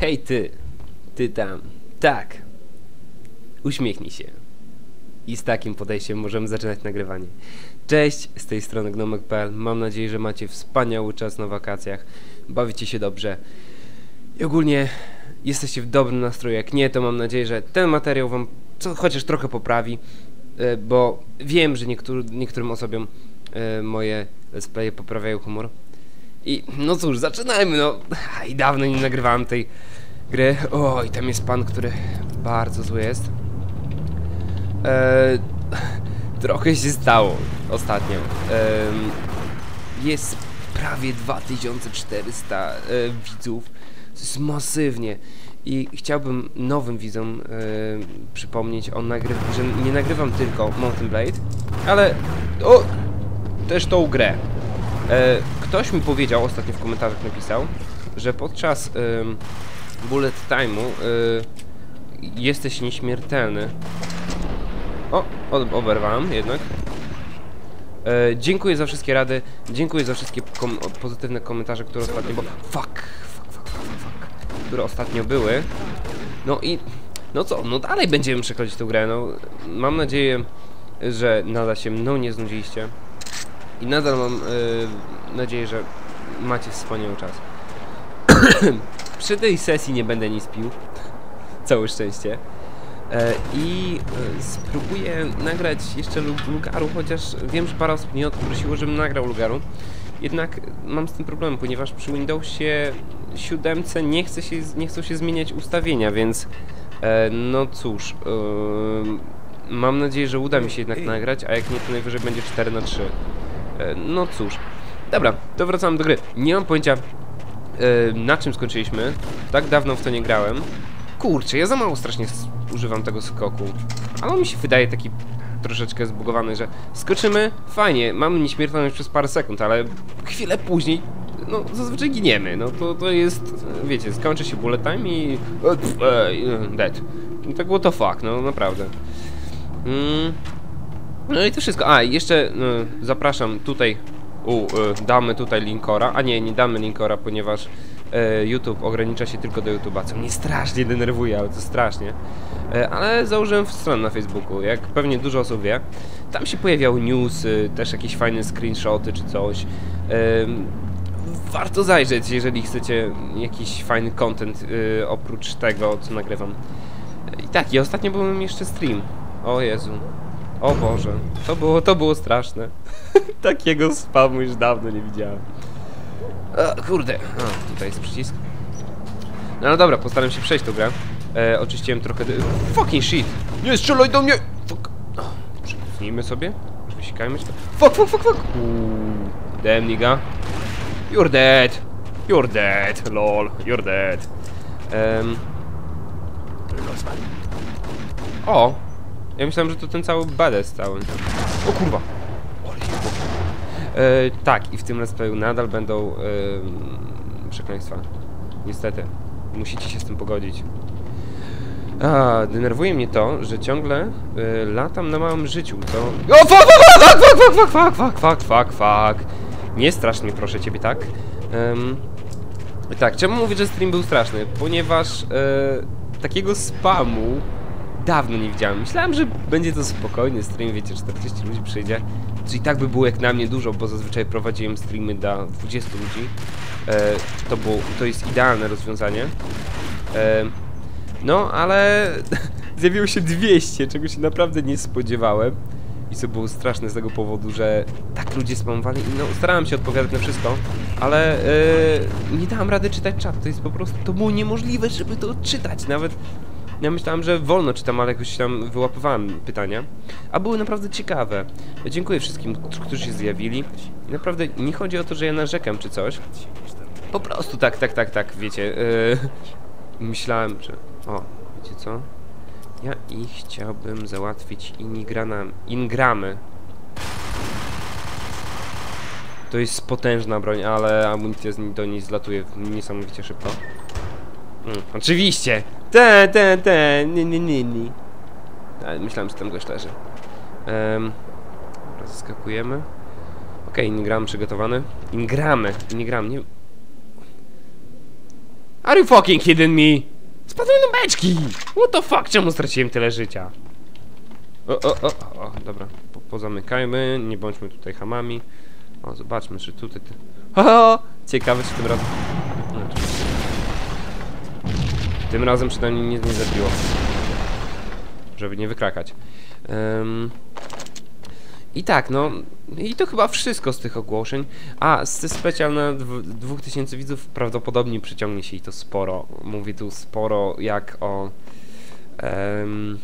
Hej ty, ty tam, tak. Uśmiechnij się. I z takim podejściem możemy zaczynać nagrywanie. Cześć, z tej strony gnomek.pl. Mam nadzieję, że macie wspaniały czas na wakacjach. Bawicie się dobrze. I ogólnie jesteście w dobrym nastroju. Jak nie, to mam nadzieję, że ten materiał wam co, chociaż trochę poprawi. e, Bo wiem, że niektóry, niektórym osobom e, moje let's playe poprawiają humor. I no cóż, zaczynajmy, no. I dawno nie nagrywałem tej gry. O, i tam jest pan, który bardzo zły jest. Eee, trochę się stało ostatnio. Ehm, jest prawie 2400 e, widzów. To jest masywnie. I chciałbym nowym widzom e, przypomnieć o nagry że nie nagrywam tylko Mountain Blade, ale o, też tą grę. E, ktoś mi powiedział, ostatnio w komentarzach napisał, że podczas bullet time'u e, jesteś nieśmiertelny. O, oberwałem jednak. E, dziękuję za wszystkie rady, dziękuję za wszystkie kom pozytywne komentarze, które ostatnio, bo fuck, fuck, fuck, fuck, które ostatnio były. No i, no co, no dalej będziemy przechodzić tę grę, no. Mam nadzieję, że nadal się mną nie znudziliście. I nadal mam e, nadzieję, że macie wspaniały czas. Przy tej sesji nie będę nic pił. Całe szczęście. E, I e, spróbuję nagrać jeszcze lug- Lugaru, chociaż wiem, że parę osób mnie o to prosiło, żebym nagrał Lugaru. Jednak mam z tym problem, ponieważ przy Windowsie 7 nie, chce się, nie chcą się zmieniać ustawienia, więc e, no cóż, mam nadzieję, że uda mi się jednak nagrać, a jak nie, to najwyżej będzie 4 na 3 E, No cóż. Dobra, to wracamy do gry. Nie mam pojęcia e, na czym skończyliśmy. Tak dawno w to nie grałem. Kurczę, ja za mało strasznie używam tego skoku. Ale on mi się wydaje taki troszeczkę zbugowany, że skoczymy, fajnie, mamy nieśmiertelność przez parę sekund, ale chwilę później, no zazwyczaj giniemy. No to, to jest, e, wiecie, skończy się bullet time i... e, e, e, dead. Tak było to fuck, no naprawdę. Mm. No i to wszystko. A, jeszcze y, zapraszam tutaj. U, y, damy tutaj linkora. A nie, nie damy linkora, ponieważ y, YouTube ogranicza się tylko do YouTube'a, co mnie strasznie denerwuje, ale to strasznie. Y, ale założyłem stronę na Facebooku, jak pewnie dużo osób wie. Tam się pojawiały newsy, też jakieś fajne screenshoty czy coś. Warto zajrzeć, jeżeli chcecie jakiś fajny content y, oprócz tego, co nagrywam. I tak, i ostatnio byłem jeszcze stream. O Jezu. O Boże, to było, to było straszne. Takiego spamu już dawno nie widziałem. E, kurde, a, tutaj jest przycisk. No ale dobra, postaram się przejść tą grę. E, oczyściłem trochę... Fucking shit! Nie strzelaj do mnie! Fuck! O, Przecofnijmy sobie. Wysikajmy się. Fuck, fuck, fuck, fuck! Uuu, damn nigga. You're dead! You're dead, lol, you're dead. Um, o! Ja myślałem, że to ten cały badass cały. O kurwa! E, Tak, i w tym let's playu nadal będą e, przekleństwa. Niestety. Musicie się z tym pogodzić. A, denerwuje mnie to, że ciągle e, latam na małym życiu, co... O, fuck, fuck, fuck, fuck, fuck, fuck, fuck, fuck, fuck, fuck. Nie strasz mnie, proszę ciebie, tak? Em, tak, czemu mówię, że stream był straszny? Ponieważ e, takiego spamu dawno nie widziałem. Myślałem, że będzie to spokojny stream, wiecie, 40 ludzi przyjdzie. Co i tak by było jak na mnie dużo, bo zazwyczaj prowadziłem streamy dla 20 ludzi. E, to, było, to jest idealne rozwiązanie. E, no, ale zjawiło się 200, czego się naprawdę nie spodziewałem. I co było straszne z tego powodu, że tak ludzie spamowali. No, starałem się odpowiadać na wszystko, ale e, nie dałem rady czytać czat. To jest po prostu, to było niemożliwe, żeby to odczytać. Nawet ja myślałem, że wolno czytam, ale jakoś tam wyłapywałem pytania. A były naprawdę ciekawe. Dziękuję wszystkim, którzy się zjawili. I naprawdę nie chodzi o to, że ja narzekam czy coś. Po prostu tak, tak, tak, tak, wiecie. Yy, myślałem, że... O, wiecie co? Ja ich chciałbym załatwić ingranam, ingramy. To jest potężna broń, ale amunicja do niej zlatuje niesamowicie szybko. Mm, oczywiście! Te, te, te, nie, nie, nie, nie. Ale myślałem, że tam gość leży. Um, zaskakujemy. Okej, Ingram przygotowany. Ingramy, Ingram, nie... Are you fucking kidding me? Spadły na beczki! What the fuck? Czemu straciłem tyle życia? O, o, o, o, dobra. Po, pozamykajmy, nie bądźmy tutaj hamami. O, zobaczmy, czy tutaj... Ty... O, ciekawe, czy tym razem... Tym razem przynajmniej nie, nie zabiło. Żeby nie wykrakać. Em, I tak, no... I to chyba wszystko z tych ogłoszeń. A, z specjal na dw- 2000 widzów prawdopodobnie przyciągnie się i to sporo. Mówię tu sporo jak o... em,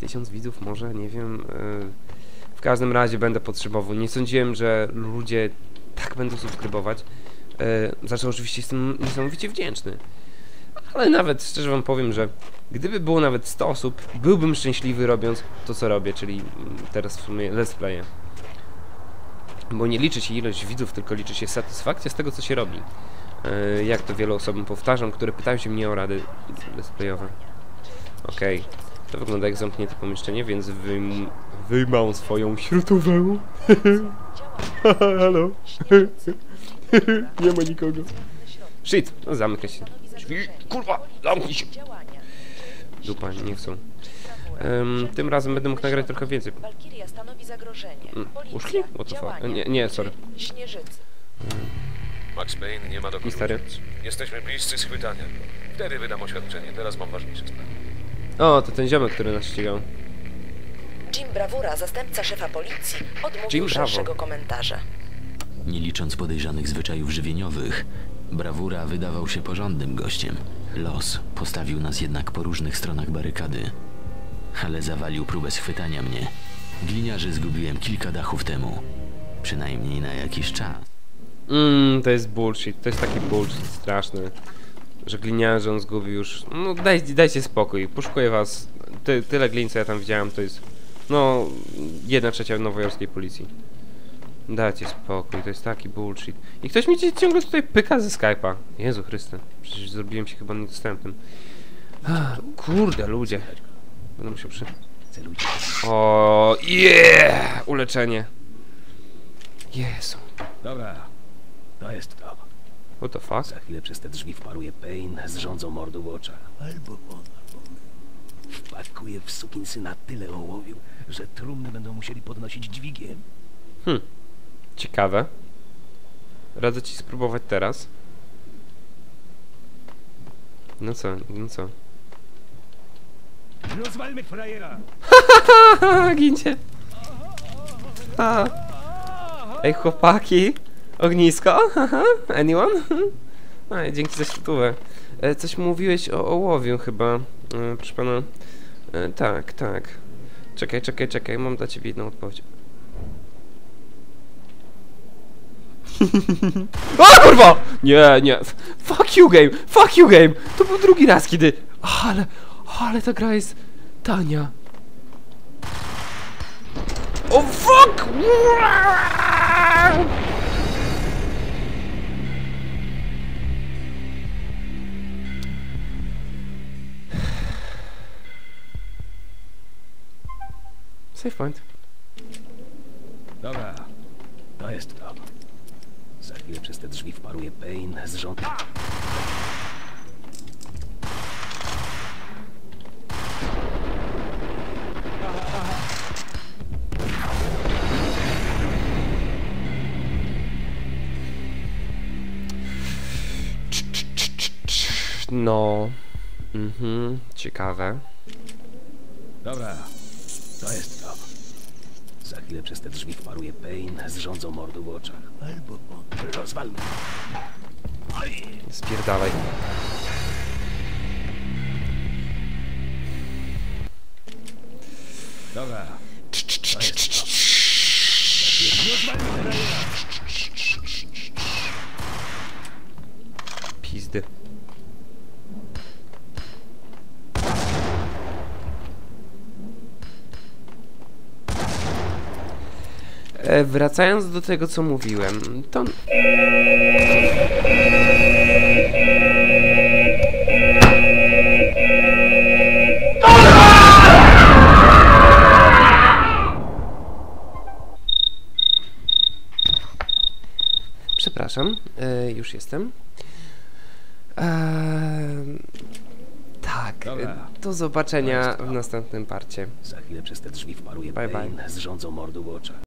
tysiąc widzów może, nie wiem. y, W każdym razie będę potrzebował. Nie sądziłem, że ludzie tak będą subskrybować. Y, Za co oczywiście jestem niesamowicie wdzięczny. Ale nawet szczerze wam powiem, że gdyby było nawet 100 osób, byłbym szczęśliwy robiąc to, co robię, czyli mm, teraz w sumie let's playe. Bo nie liczy się ilość widzów, tylko liczy się satysfakcja z tego, co się robi. Y, Jak to wielu osobom powtarzam, które pytają się mnie o rady let's playowe. Okej. To wygląda jak zamknięte pomieszczenie, więc wyjm wyjmą swoją śrutówę. Halo. Nie ma nikogo. Shit, no zamykaj się. Drzwi, kurwa, zamknij się. Dupa, nie chcą. Em, tym razem będę mógł nagrać trochę więcej. Walkiria stanowi zagrożenie. Mm, uszli? What the fuck? Nie, nie, sorry. Śnieżycy. Max Payne nie ma do stary? Jesteśmy bliscy schwytania. Wtedy wydam oświadczenie, teraz mam ważniejsze sprawy. O, to ten ziomek, który nas ścigał. Jim Brawura, zastępca szefa policji, odmówił Jim szerszego komentarza. Nie licząc podejrzanych zwyczajów żywieniowych, Brawura wydawał się porządnym gościem. Los postawił nas jednak po różnych stronach barykady. Ale zawalił próbę schwytania mnie. Gliniarzy zgubiłem kilka dachów temu. Przynajmniej na jakiś czas. Mmm, to jest bullshit, to jest taki bullshit straszny. Że gliniarze on zgubił już. No daj, dajcie spokój, poszukuję was. Ty, tyle glin, co ja tam widziałem, to jest. No, jedna trzecia nowojorskiej policji. Dajcie spokój, to jest taki bullshit. I ktoś mi ci- ciągle tutaj pyka ze Skype'a. Jezu Chryste, przecież zrobiłem się chyba niedostępnym. Ah, Kurde, ludzie. Będę musiał przy... O, yeah! Uleczenie. Jezu. Dobra, to jest to. What the fuck? Za chwilę przez te drzwi wparuje Payne z rządzą mordu w oczach. Albo on, albo my. Wpatkuje w sukinsyna tyle ołowiu, że trumny będą musieli podnosić dźwigiem. Ciekawe. Radzę ci spróbować teraz. No co, no co? Rozwalmy frajera! Gincie. A. Ej, chłopaki. Ognisko? Anyone? Ej, dzięki za śrutówę. E, coś mówiłeś o ołowiu chyba. E, proszę pana. E, tak, tak. Czekaj, czekaj, czekaj. Mam dla ciebie jedną odpowiedź. O kurwa! Nie, nie. Fuck you game! Fuck you game! To był drugi raz, kiedy... Ale... Ale ta gra jest... Tania. O fuck! Save point. Dobra, to jest to. Za chwilę przez te drzwi wparuje Payne z rządzą... No. Mhm, ciekawe. Dobra, to jest. Za chwilę przez te drzwi wparuje Payne z rządzą mordu w oczach. Albo on. Rozwalmy. Oj! Spierdalaj. Dobra, to jest to. Rozwalmy frajera! Pizdy. E, wracając do tego, co mówiłem, to... Przepraszam, e, już jestem. E, Dobra. do zobaczenia w następnym parcie. Za chwilę przez te drzwi wparuje Bye, bye. Bane z rządzą mordu w oczach.